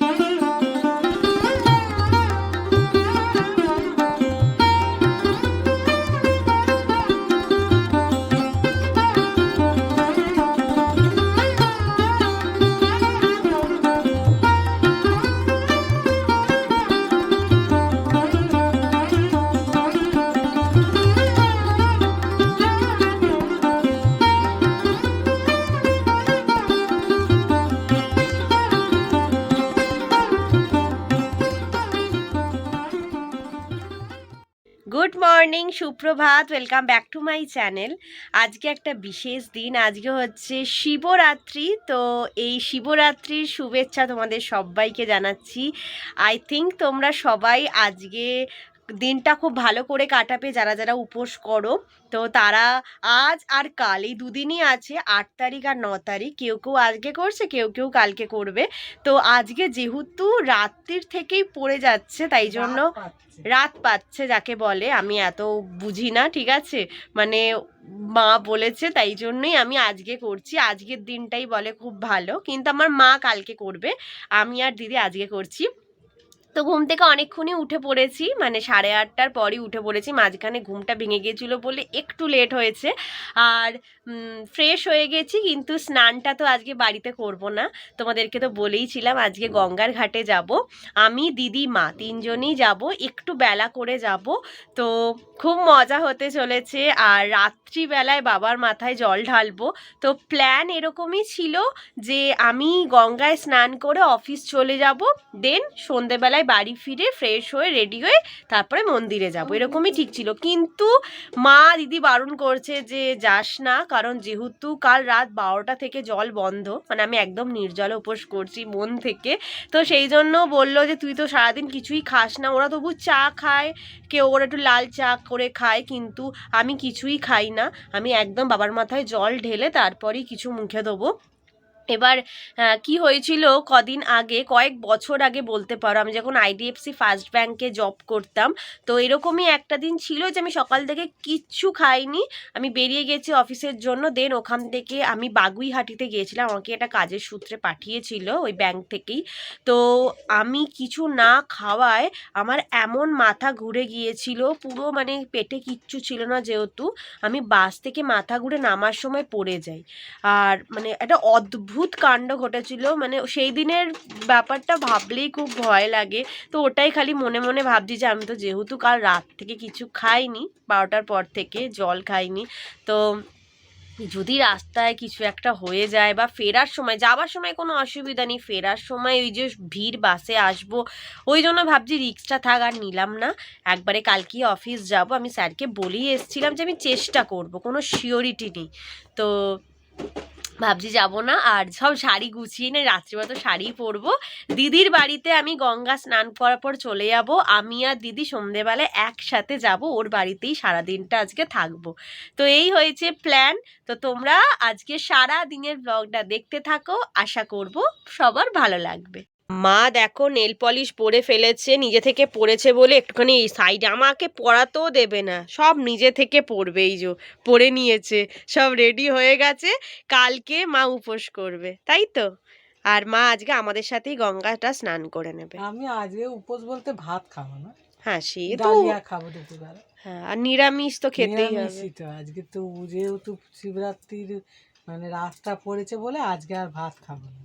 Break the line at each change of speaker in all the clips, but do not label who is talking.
Good morning, সুপ্রভাত welcome back to my channel আজকে একটা বিশেষ দিন, আজকে হচ্ছে শিবরাত্রি। তো এই শিবরাত্রির শুভেচ্ছা তোমাদের সবাইকে জানাচ্ছি। আই থিঙ্ক তোমরা সবাই আজকে দিনটা খুব ভালো করে কাটাবে যারা যারা উপোস করো। তো তারা আজ আর কাল এই দুদিনই আছে আট তারিখ আর ন তারিখ। কেউ কেউ আজকে করছে কেউ কেউ কালকে করবে। তো আজকে যেহেতু রাত্রির থেকেই পড়ে যাচ্ছে তাই জন্য রাত পাচ্ছে। যাকে বলে আমি এত বুঝি না ঠিক আছে? মানে মা বলেছে তাই জন্যই আমি আজকে করছি। আজকের দিনটাই বলে খুব ভালো। কিন্তু আমার মা কালকে করবে আমি আর দিদি আজকে করছি। তো ঘুম থেকে অনেকক্ষণই উঠে পড়েছি মানে সাড়ে আটটার পরই উঠে পড়েছি, মাঝখানে ঘুমটা ভেঙে গিয়েছিল বলে একটু লেট হয়েছে। আর ফ্রেশ হয়ে গেছি, কিন্তু স্নানটা তো আজকে বাড়িতে করব না, তোমাদেরকে তো বলেইছিলাম আজকে গঙ্গার ঘাটে যাব। আমি, দিদি, মা তিনজনই যাব, একটু বেলা করে যাব। তো খুব মজা হতে চলেছে, আর রাত্রিবেলায় বাবার মাথায় জল ঢালবো। তো প্ল্যান এরকমই ছিল যে আমি গঙ্গায় স্নান করে অফিস চলে যাব দেন সন্ধেবেলায় বাড়ি ফিরে ফ্রেশ হয়ে রেডি হয়ে তারপরে মন্দিরে যাব। এরকমই ঠিক ছিল। কিন্তু মা দিদি বারণ করছে যে যাস না কারণ যেহেতু কাল রাত বারোটা থেকে জল বন্ধ মানে আমি একদম নির্জল উপোস করছি মন থেকে তো সেই জন্য বলল যে তুই তো সারাদিন কিছুই খাস না ওরা তবু চা খায় কেউ ওরা একটু লাল চা করে খায় কিন্তু আমি কিছুই খাই না। আমি একদম বাবার মাথায় জল ঢেলে তারপরেই কিছু মুখে দেবো। এবার কি হয়েছিল কদিন আগে, কয়েক বছর আগে বলতে পারো, আমি যখন আইডিএফসি ফার্স্ট ব্যাংকে জব করতাম, তো এরকমই একটা দিন ছিল যে আমি সকাল থেকে কিচ্ছু খাইনি, আমি বেরিয়ে গেছি অফিসের জন্য দেন ওখান থেকে আমি বাগুইহাটিতে গিয়েছিলাম, আমাকে একটা কাজের সূত্রে পাঠিয়েছিল ওই ব্যাংক থেকেই, তো আমি কিছু না খাওয়ায় আমার এমন মাথা ঘুরে গিয়েছিল, পুরো মানে পেটে কিচ্ছু ছিল না যেহেতু, আমি বাস থেকে মাথা ঘুরে নামার সময় পড়ে যাই, আর মানে একটা অদ্ভুত কাণ্ড ঘটেছিল। মানে সেই দিনের ব্যাপারটা ভাবলেই খুব ভয় লাগে। তো ওটাই খালি মনে মনে ভাবছি যে আমি তো যেহেতু কাল রাত থেকে কিছু খাইনি, বারোটার পর থেকে জল খাইনি। তো যদি রাস্তায় কিছু একটা হয়ে যায় বা ফেরার সময় যাওয়ার সময় কোনো অসুবিধা নেই, ফেরার সময় ওই যে ভিড় বাসে আসব, ওই জন্য ভাবছি রিক্সটা থাক আর নিলাম না। একবারে কালকে অফিস যাব। আমি স্যারকে বলেই এসেছিলাম যে আমি চেষ্টা করব, কোনো শিওরিটি নেই। তো ভাবছি যাব না। আর সব শাড়ি গুছিয়ে নিয়ে রাত্রিবেলা তো শাড়ি পরবো। দিদির বাড়িতে আমি গঙ্গা স্নান করার পর চলে যাব। আমি আর দিদি সন্ধেবেলায় একসাথে যাব। ওর বাড়িতেই সারাদিনটা আজকে থাকব। তো এই হয়েছে প্ল্যান তো তোমরা আজকে সারা দিনের ব্লগটা দেখতে থাকো। আশা করব সবার ভালো লাগবে। মা দেখো নেল পলিশ পরে ফেলেছে নিজে থেকে পড়েছে বলে একটুখানি এই সাইডে আমাকে পড়াতেও দেবে না। সব নিজে থেকে পরবে এই যে পরে নিয়েছে। সব রেডি হয়ে গেছে কালকে মা উপোস করবে তাই তো? আর মা আজকে আমাদের সাথেই গঙ্গাটা স্নান করে নেবে।
আমি আজকে উপোস বলতে ভাত খাব না।
হ্যাঁ সে তো
খাব দুপুরবেলা।
হ্যাঁ আর নিরামিষ তো খেতেই হবে।
তো আজকে তো যেহেতু শিবরাত্রির মানে রাতটা পড়েছে বলে আজকে আর ভাত খাব না।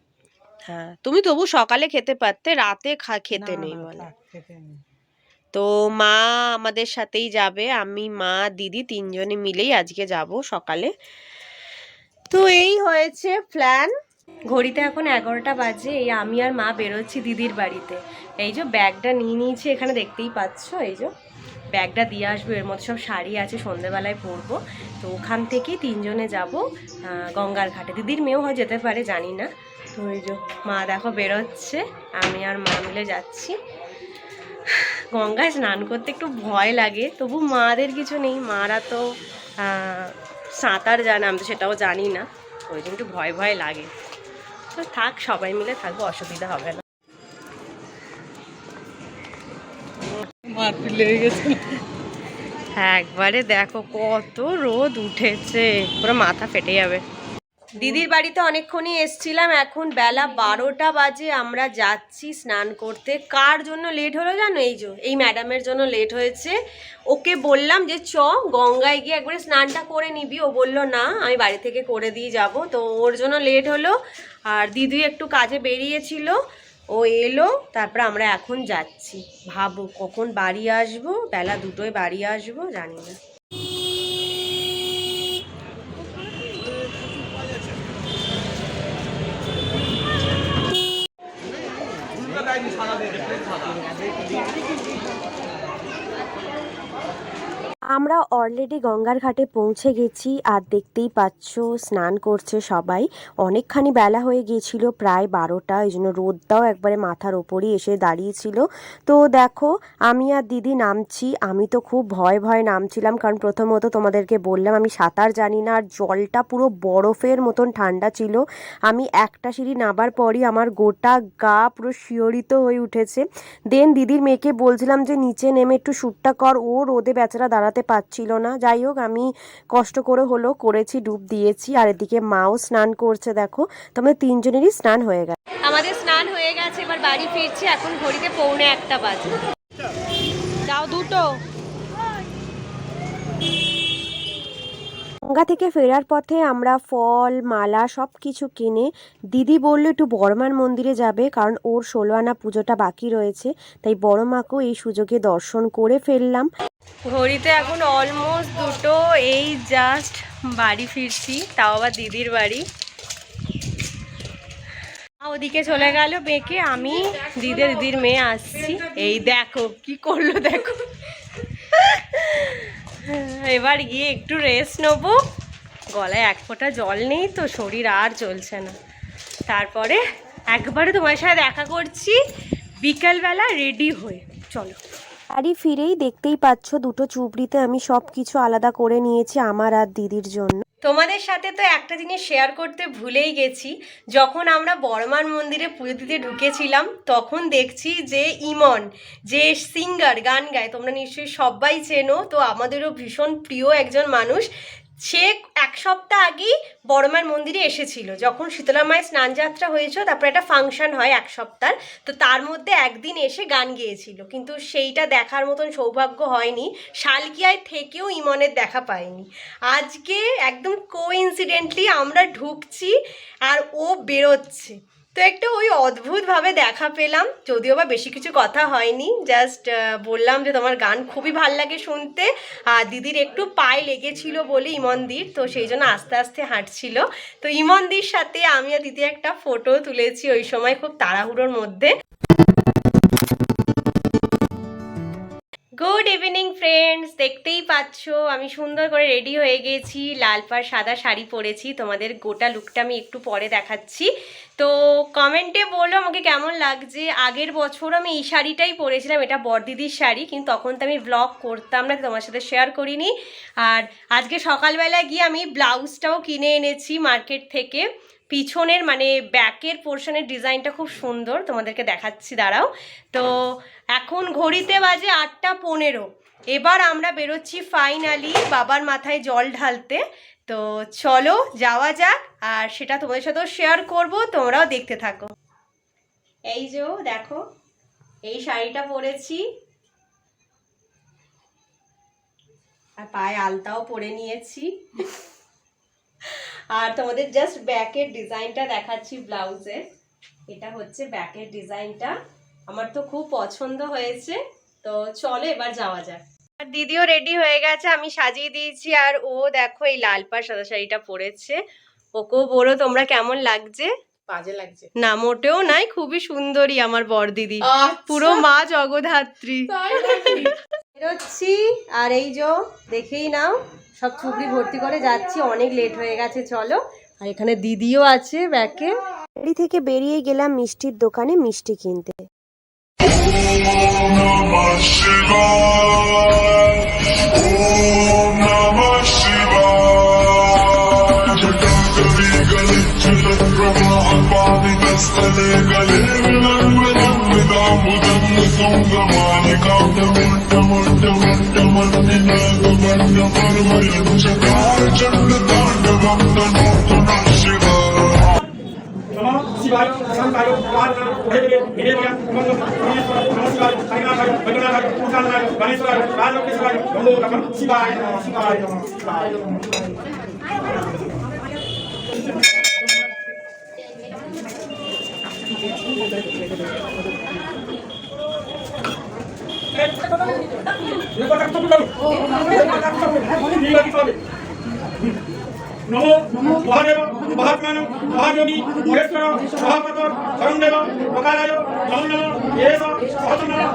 হ্যাঁ তুমি তবু সকালে খেতে পারতে রাতে খেতে নেই বলে। তো মা আমাদের সাথেই যাবে আমি মা দিদি তিনজনে মিলেই আজকে যাব সকালে। তো এই হয়েছে প্ল্যান ঘড়িতে এখন এগারোটা বাজে এই আমি আর মা বেরোচ্ছি দিদির বাড়িতে। এই যে ব্যাগটা নিয়ে নিয়েছি এখানে দেখতেই পাচ্ছ এই যে ব্যাগটা দিয়ে আসব এর মধ্যে সব শাড়ি আছে সন্ধেবেলায় পরবো। তো ওখান থেকেই তিনজনে যাব গঙ্গার ঘাটে। দিদির মেয়েও হয় যেতে পারে জানি না। তো যে মা দেখো বেরোচ্ছে আমি আর মা মিলে যাচ্ছি। গঙ্গায় স্নান করতে একটু ভয় লাগে তবু মাদের কিছু নেই মারা তো সাঁতার জানে আমি তো সেটাও জানি না ওই জন্য একটু ভয় ভয় লাগে। তো থাক সবাই মিলে থাকব অসুবিধা হবে না। হ্যাঁ একবারে দেখো কত রোদ উঠেছে পুরো মাথা ফেটে যাবে। দিদির বাড়িতে অনেকক্ষণই এসছিলাম, এখন বেলা বারোটা বাজে, আমরা যাচ্ছি স্নান করতে। কার জন্য লেট হলো জানো? এই যে, এই ম্যাডামের জন্য লেট হয়েছে। ওকে বললাম যে, চ, গঙ্গায় গিয়ে একবারে স্নানটা করে নিবি। ও বলল, না, আমি বাড়ি থেকে করে দিয়ে যাব। তো ওর জন্য লেট হলো। আর দিদি একটু কাজে বেরিয়েছিল। ও এলো, তারপর আমরা এখন যাচ্ছি। ভাবো কখন বাড়ি আসব? বেলা দুটোয় বাড়ি আসব? জানি না। আমরা অলরেডি গঙ্গার ঘাটে পৌঁছে গেছি আর দেখতেই পাচ্ছ, স্নান করছে সবাই। অনেকখানি বেলা হয়ে গিয়েছিল, প্রায় বারোটা। এই জন্য রোদটাও একবারে মাথার ওপরই এসে দাঁড়িয়েছিল। তো দেখো, আমি আর দিদি নামছি। আমি তো খুব ভয় ভয় নামছিলাম, কারণ প্রথমত তোমাদেরকে বললাম, আমি সাঁতার জানি না, আর জলটা পুরো বরফের মতন ঠান্ডা ছিল। আমি একটা সিঁড়ি নামার পরই আমার গোটা গা পুরো শিহরিত হয়ে উঠেছে। দেন দিদির মেয়েকে বলছিলাম যে, নিচে নেমে একটু শ্যুটটা কর, ও রোদে বেচারা দাঁড়াতে পারছিল না। যাই হোক আমি কষ্ট করে হলো করেছি ডুব দিয়েছি। আর এদিকে মাও স্নান করছে দেখো। তোমাদের তিনজনেরই স্নান হয়ে গেছে। আমাদের স্নান হয়ে গেছে এবার বাড়ি ফিরছি। এখন ঘড়িতে পৌনে একটা বাজে। দাও দুটো। গঙ্গা থেকে ফেরার পথে আমরা ফল, মালা সব কিছু কিনে দিদি বলল, একটু বড়মার মন্দিরে যাবে, কারণ ওর ষোলো আনা পুজোটা বাকি রয়েছে। তাই বড় মাকেও এই সুযোগে দর্শন করে ফেললাম। ঘড়িতে এখন অলমোস্ট দুটো, এই জাস্ট বাড়ি ফিরছি, তাও আবার দিদির বাড়ি। ওদিকে চলে গেল বেঁকে, আমি দিদি দিদির মেয়ে আসছি। এই দেখো, কি করল দেখো। এবার গিয়ে একটু রেস্ট নেব। গলায় এক ফোঁটা জল নেই তো, শরীর আর চলছে না। তারপরে একবারে তোমার সাথে দেখা করছি বিকেলবেলা রেডি হয়ে। চলো। বাড়ি ফিরেই দেখতেই পাচ্ছ দুটো চুবড়িতে আমি সব কিছু আলাদা করে নিয়েছি আমার আর দিদির জন্য। তোমাদের সাথে তো একটা জিনিস শেয়ার করতে ভুলেই গেছি। যখন আমরা বর্মার মন্দিরে পুজো দিতে ঢুকেছিলাম, তখন দেখছি যে ইমন, যে সিঙ্গার গান গায়, তোমরা নিশ্চয়ই সবাই চেনো, তো আমাদেরও ভীষণ প্রিয় একজন মানুষ। সে এক সপ্তাহ আগেই বড়মার মন্দিরে এসেছিল। যখন শীতলা মায়ের স্নান যাত্রা হয়েছিল, তারপরে একটা ফাংশন হয় এক সপ্তাহ তো তার মধ্যে একদিন এসে গান গেয়েছিল। কিন্তু সেইটা দেখার মতন সৌভাগ্য হয়নি। শালকিয়ায় থেকেও ইমনের দেখা পায়নি আজকে একদম কো আমরা ঢুকছি আর ও বেরোচ্ছে। তো একটা ওই অদ্ভুতভাবে দেখা পেলাম, যদিও বা বেশি কিছু কথা হয়নি জাস্ট বললাম যে তোমার গান খুবই ভালো লাগে শুনতে, আর দিদির একটু পায়ে লেগেছিল বলে ইমনদির, তো সেই জন্য আস্তে আস্তে হাঁটছিল। তো ইমনদির সাথে আমি আর দিদি একটা ফটো তুলেছি ওই সময় খুব তাড়াহুড়োর মধ্যে। গুড ইভিনিং ফ্রেন্ডস দেখতেই পাচ্ছ, আমি সুন্দর করে রেডি হয়ে গেছি। লাল পাড় সাদা শাড়ি পরেছি। তোমাদের গোটা লুকটা আমি একটু পরে দেখাচ্ছি। তো কমেন্টে বলো আমাকে কেমন লাগছে? আগের বছর আমি এই শাড়িটাই পরেছিলাম, এটা বড়দিদির শাড়ি, কিন্তু তখন তো আমি ব্লগ করতাম না, তোমার সাথে শেয়ার করিনি। আর আজকে সকালবেলা গিয়ে আমি ব্লাউজটাও কিনে এনেছি মার্কেট থেকে। পিছনের মানে ব্যাকের পোর্শনের ডিজাইনটা খুব সুন্দর, তোমাদেরকে দেখাচ্ছি, দাঁড়াও। তো এখন ঘড়িতে বাজে আটটা পনেরো। এবার আমরা বেরোচ্ছি ফাইনালি বাবার মাথায় জল ঢালতে। তো চলো যাওয়া যাক, আর সেটা তোমাদের সাথেও শেয়ার করব, তোমরাও দেখতে থাকো। এই যে দেখো, এই শাড়িটা পরেছি। আর পায়ে আলতাও পরে নিয়েছি। আর তোমাদের জাস্ট ব্যাকের ডিজাইনটা দেখাচ্ছি ব্লাউজের এটা হচ্ছে ব্যাকের ডিজাইনটা আমার তো খুব পছন্দ হয়েছে। তো চলো এবার যাওয়া যাক। আর দিদিও রেডি হয়ে গেছে আমি সাজিয়ে দিয়েছি। আর ও দেখো এই লাল পাড় সাদা শাড়িটা পরেছে। ওকেও বলো তোমরা কেমন লাগছে?
বাজে লাগছে।
না মোটেও নাই খুবই সুন্দরী আমার বর দিদি। পুরো মা জগধাত্রী বেরোচ্ছি। আর এই যে দেখেই নাও সব চুবড়ি ভর্তি করে যাচ্ছি। অনেক লেট হয়ে গেছে চলো। আর এখানে দিদিও আছে ব্যাকে। বাড়ি থেকে বেরিয়ে গেলাম মিষ্টির দোকানে মিষ্টি কিনতে।
I'm gonna go to the bathroom, I'm gonna go to the bathroom, I'm gonna go to the bathroom, I'm gonna Shivaya. Jatankari Gali Chilat Prabha Padi Dastale Gali Vilam Vilam Vidam Budam Sungamani Kauta Mutta Mutta Mutta Mandi Naga Banda Parmayan Chakar Chanda Tandavam Tanotana Shiva
শিবায় নমস্কার প্রার্থনা ভেবে হিরেমিয়া মঙ্গল
నమో మహాదేవ మహాత్మానం మహాయోగి మహేశ్వర మహాపతో సరుణదేవ మకారాయ నమో నమ ఏవ సహస్రనామ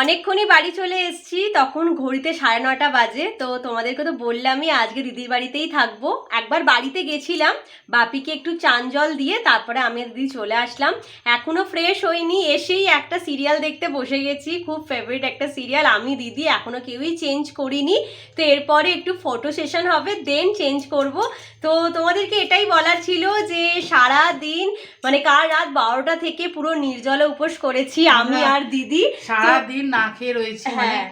অনেকক্ষণই বাড়ি চলে এসেছি তখন ঘড়িতে সাড়ে নটা বাজে। তো তোমাদেরকে তো বললামই আজকে দিদির বাড়িতেই থাকব। একবার বাড়িতে গেছিলাম বাপিকে একটু চান জল দিয়ে তারপরে আমি দিদি চলে আসলাম। এখনও ফ্রেশ হইনি এসেই একটা সিরিয়াল দেখতে বসে গেছি খুব ফেভারিট একটা সিরিয়াল আমি দিদি এখনও কেউই চেঞ্জ করিনি। তো এরপরে একটু ফটো সেশন হবে দেন চেঞ্জ করব। তো তোমাদেরকে এটাই বলার ছিল যে সারা দিন মানে কাল রাত বারোটা থেকে পুরো নির্জলা উপোস করেছি আমি
হ্যাঁ।
আর দিদি।
সারাদিন না খেয়ে রয়েছি মানে
হ্যাঁ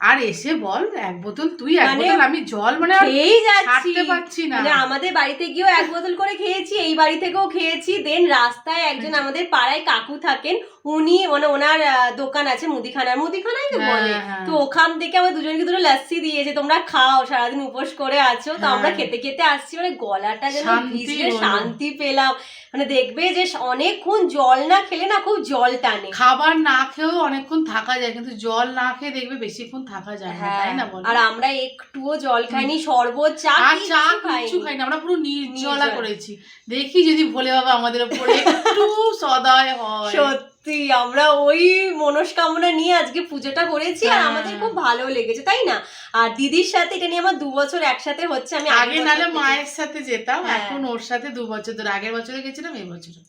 আর এসে বল এক বোতল তুই এক
মানে
বোতল আমি জল মানে
খেয়েই যাচ্ছি
পারছি না
মানে আমাদের বাড়িতে গিয়েও এক বোতল করে খেয়েছি এই বাড়ি থেকেও খেয়েছি দেন রাস্তায় একজন
আচ্ছা।
আমাদের পাড়ায় কাকু থাকেন উনি মানে ওনার দোকান আছে মুদিখানার মুদিখানাই তো
হ্যাঁ,
বলে
হ্যাঁ।
তো ওখান থেকে আমার দুজনকে দুটো লাস্সি দিয়েছে তোমরা খাও সারাদিন উপোস করে আছো তো আমরা। খেতে খেতে আসছি মানে গলাটা যেন
হলো।
শান্তি পেলাম মানে দেখবে যে অনেকক্ষণ জল না খেলে না খুব জল টানে।
খাবার না খেয়েও অনেকক্ষণ থাকা যায় কিন্তু জল না খেয়ে দেখবে বেশিক্ষণ থাকা যায় না
হ্যাঁ
তাই না বল?
আর আমরা একটুও জল খাইনি শরবত চা
চা কিছু
খাইনি
আমরা পুরো নির্জলা। করেছি। দেখি যদি ভোলে বাবা আমাদের উপরে একটু সদয় হয়।
সত্যি। আমরা ওই মনস্কামনা নিয়ে আজকে পুজোটা করেছি আর
হ্যাঁ।
আমাদের খুব ভালো লেগেছে তাই না আর দিদির সাথে এটা নিয়ে আমার দু বছর একসাথে হচ্ছে আমি
আগে নালে মায়ের সাথে যেতাম
হ্যাঁ।
এখন ওর সাথে দু বছর ধরে আগের বছরে গেছিলাম এই বছরে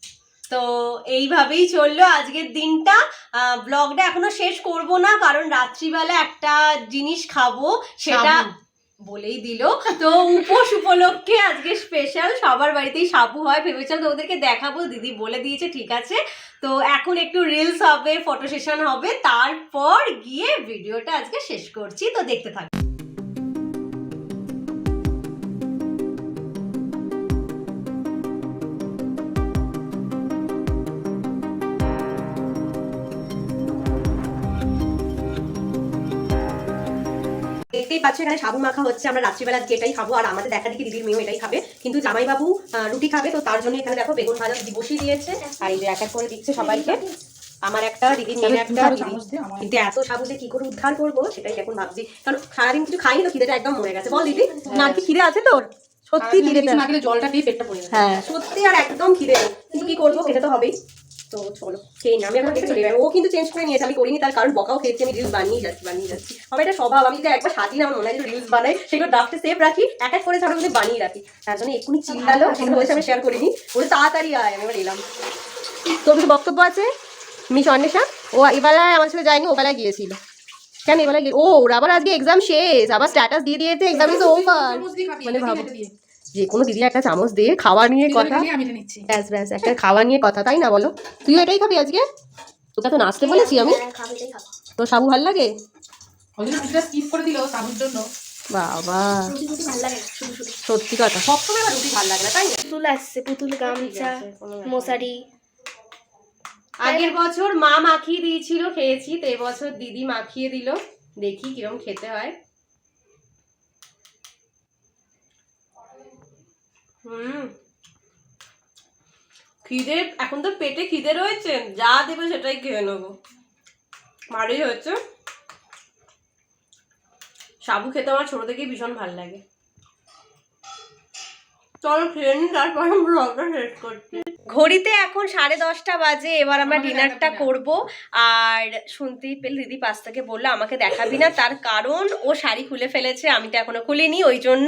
তো এইভাবেই চলল আজকের দিনটা ব্লগটা এখনও শেষ করব না কারণ রাত্রিবেলা একটা জিনিস খাব সেটা। বলেই দিল। তো উপোস উপলক্ষে আজকে স্পেশাল সবার বাড়িতেই সাপু হয়। ভেবেছিলাম তো ওদেরকে দেখাবো, দিদি বলে দিয়েছে, ঠিক আছে। তো এখন একটু রিলস হবে ফটো সেশন হবে। তারপর গিয়ে ভিডিওটা আজকে শেষ করছি। তো দেখতে থাকো দেখতেই পাচ্ছ এখানে সাবু মাখা হচ্ছে। আমরা রাত্রিবেলা আজকে এটাই খাব আর আমাদের দেখা দেখি দিদির মেয়েও এটাই খাবে। কিন্তু জামাইবাবু রুটি খাবে তো তার জন্য এখানে দেখো বেগুন ভাজা বসিয়ে দিয়েছে আর এই যে এক এক করে দিচ্ছে সবাইকে। আমার একটা দিদির মেয়ে একটা কিন্তু এত সাবু যে কি করে উদ্ধার করব সেটাই এখন ভাবছি। কারণ সারাদিন কিছু খাইনি তো খিদেটা একদম মরে গেছে। বল দিদি না কি খিদে আছে তোর? সত্যি খিদে
জলটা খেয়ে পেটটা পড়ে
হ্যাঁ সত্যি আর একদম খিদে কিন্তু কি করব খেতে তো হবেই। তো চলো খেয়ে নি। আমি এখন চলে ও কিন্তু চেঞ্জ করে নিয়েছে। আমি করিনি তার কারণ বকাও খেয়েছি আমি রিলস বানিয়ে যাচ্ছি বানিয়ে যাচ্ছি। আমার এটা স্বভাব আমি যদি একবার সাজিয়ে আমার মনে হয় রিলস বানাই সেগুলো ড্রাফটে সেভ রাখি এক এক করে মধ্যে বানিয়ে রাখি। তার জন্য এক্ষুনি চিল্লালো সেগুলো হয়েছে আমি শেয়ার করিনি। ওটা তাড়াতাড়ি আয় আমি এবার এলাম। তোর কিছু বক্তব্য আছে? মিস অন্বেষা? ও এবেলায় আমার সাথে যায়নি ওবেলায় গিয়েছিল। কেন এবেলায় ও ওর আবার আজকে এক্সাম শেষ আবার স্ট্যাটাস দিয়ে দিয়েছে এক্সাম ইজ ওভার মানে ভাবো। যে কোনো দিদি একটা চামচ দিয়ে খাওয়া নিয়ে কথা।
আমি এটা নিচ্ছি।
ব্যাস ব্যাস একটা খাওয়া নিয়ে কথা তাই না বলো? তুইও এটাই খাবি আজকে? তোকে তো নাচতে বলেছি আমি। তোর সাবু ভালো লাগে?
ওই জন্য রুটিটা স্কিপ করে দিল সাবুর জন্য।
বাবা। সত্যি কথা। সবসময় রুটি ভালো লাগে না তাই
পুতুল আসছে পুতুল গামছা মশারি।
আগের বছর মা মাখিয়ে দিয়েছিল খেয়েছি তো এবছর দিদি মাখিয়ে দিল। দেখি কিরম খেতে হয়। হুম। খিদে, এখন তো পেটে খিদে রয়েছে, যা দেবে সেটাই খেয়ে নেব। ভালোই হয়েছে। সাবু খেতে আমার ছোট থেকেই ভীষণ ভালো লাগে। চলো খেয়ে নিই তারপর আমি ব্লগটা শেষ করছি। ঘড়িতে এখন সাড়ে দশটা বাজে এবার আমরা ডিনারটা করব। আর শুনতেই পেল দিদি পাশ থেকে বলল আমাকে দেখাবি না। তার কারণ ও শাড়ি খুলে ফেলেছে আমি তো এখনও খুলিনি ওই জন্য।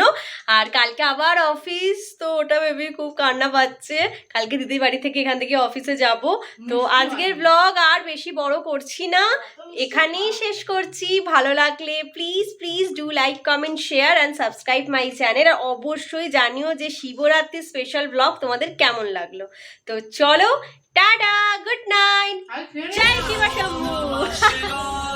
আর কালকে আবার অফিস তো ওটা ভেবে খুব কান্না পাচ্ছে। কালকে দিদির বাড়ি থেকে এখান থেকে অফিসে যাব। তো আজকের ব্লগ আর বেশি বড় করছি না। এখানেই শেষ করছি। ভালো লাগলে please please do like comment share and subscribe my channel আর অবশ্যই জানিও যে শিবরাত্রি স্পেশাল ব্লগ তোমাদের কেমন লাগল। তো চলো টাটা গুড নাইট জয় শিবা শম্ভু